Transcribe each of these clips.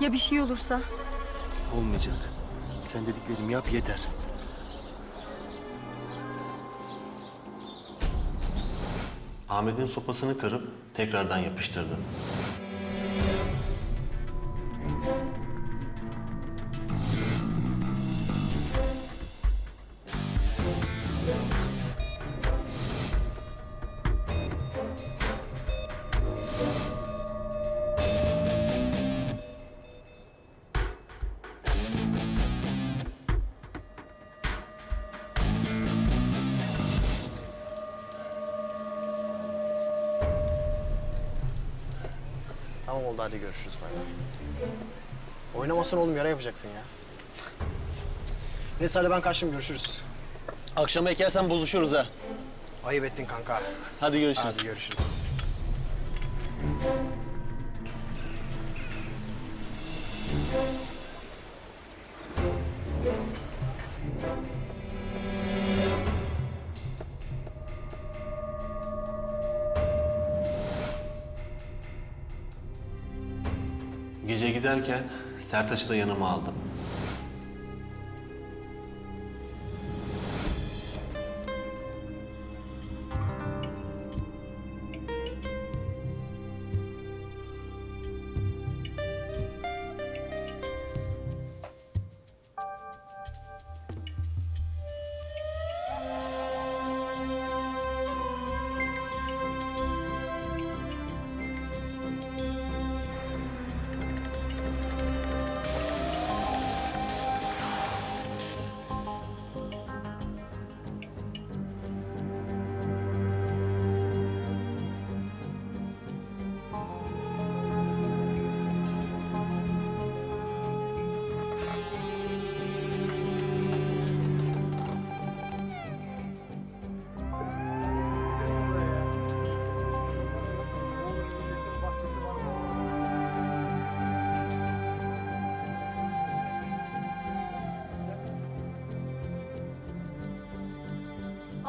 Ya bir şey olursa? Olmayacak. Sen dediklerimi yap yeter. Ahmet'in sopasını kırıp tekrardan yapıştırdı. Tamam oldu hadi görüşürüz bay bay. Oynamasın oğlum yara yapacaksın ya. Neyse hadi ben kaçtım görüşürüz. Akşama ekersen bozuşuruz ha. Ayıp ettin kanka. Hadi görüşürüz. Hadi görüşürüz. Gece giderken Sertaç'ı da yanıma aldım.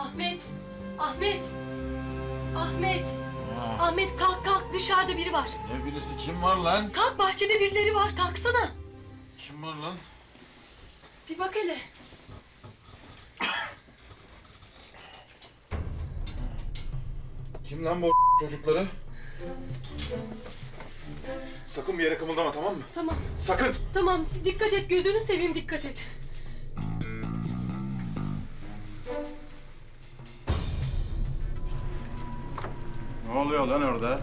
Ahmet! Ahmet! Ahmet! Ahmet kalk kalk dışarıda biri var. Ne birisi kim var lan? Kalk bahçede birileri var kalksana. Kim var lan? Bir bak hele. Kim lan bu çocukları? Sakın bir yere kımıldama tamam mı? Tamam Sakın! tamam dikkat et gözünü seveyim dikkat et. Oluyor lan orada?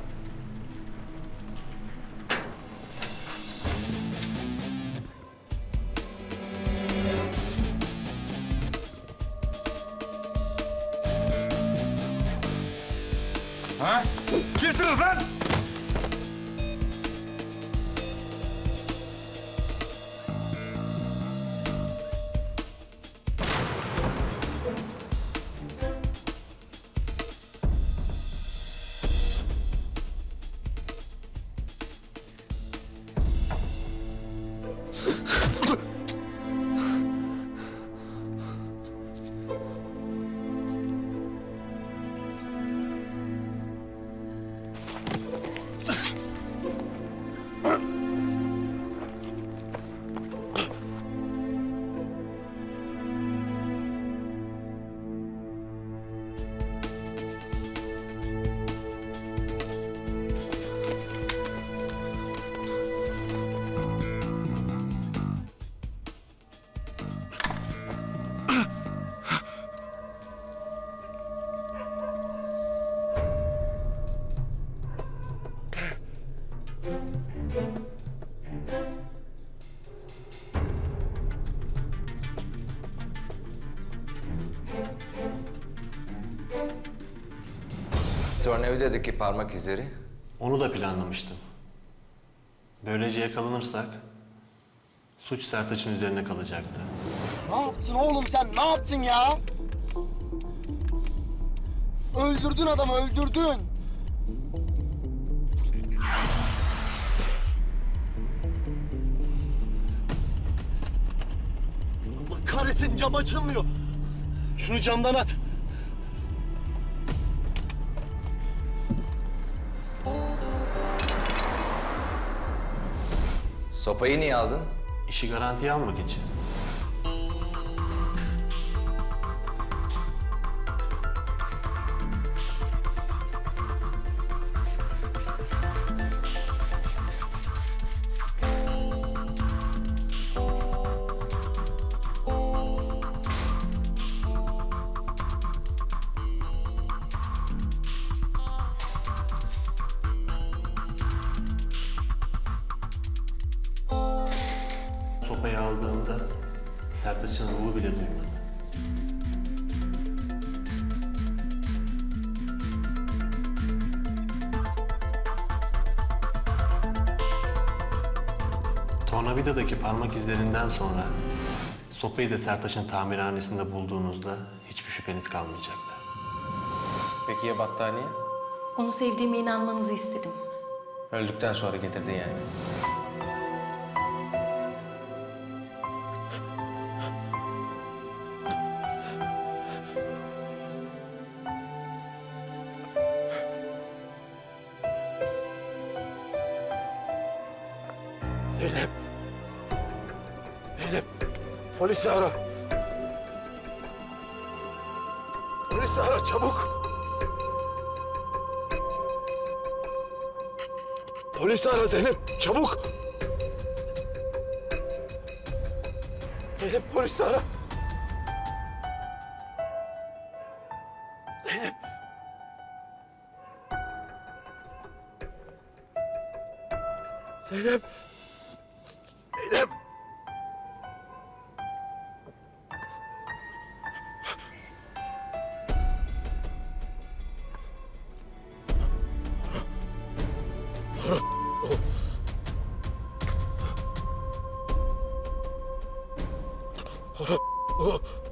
Tornavidadaki parmak izleri Onu da planlamıştım. Böylece yakalanırsak suç Sertaç'ın üzerine kalacaktı. Ne yaptın oğlum sen ne yaptın ya? Öldürdün adamı öldürdün. Allah kahretsin cam açılmıyor. Şunu camdan at. Sopayı niye aldın? İşi garantiye almak için. Aldığımda Sertaç'ın ruhu bile duymadı. Tornavidadaki parmak izlerinden sonra sopayı da Sertaç'ın tamirhanesinde bulduğunuzda hiçbir şüpheniz kalmayacaktı. Peki ya battaniye? Onu sevdiğime inanmanızı istedim. Öldükten sonra getirdi yani. Polisi ara. Polisi ara çabuk. Polisi ara Zeynep çabuk. Zeynep polisi ara. Zeynep. Zeynep. Zeynep. あ っ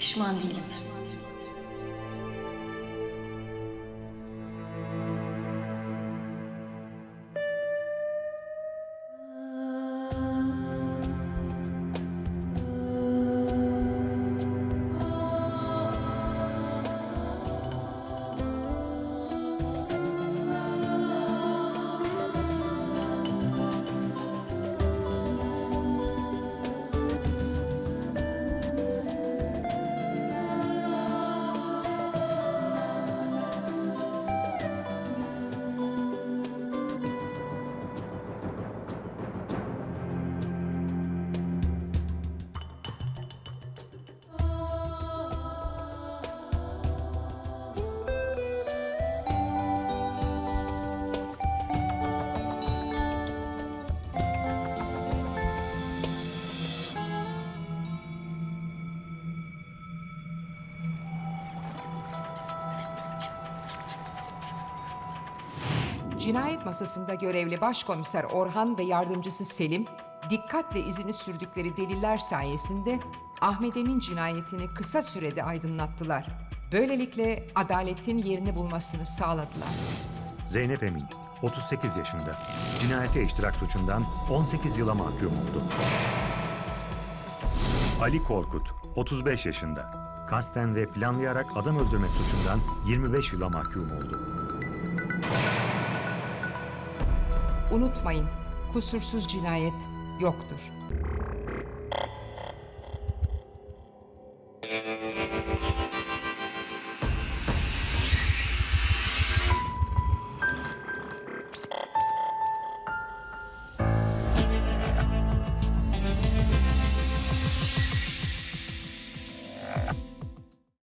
Pişman değilim. Cinayet masasında görevli başkomiser Orhan ve yardımcısı Selim, dikkatle izini sürdükleri deliller sayesinde Ahmet Emin cinayetini kısa sürede aydınlattılar. Böylelikle adaletin yerini bulmasını sağladılar. Zeynep Emin, 38 yaşında. Cinayete iştirak suçundan 18 yıla mahkum oldu. Ali Korkut, 35 yaşında. Kasten ve planlayarak adam öldürmek suçundan 25 yıla mahkum oldu. Unutmayın, kusursuz cinayet yoktur.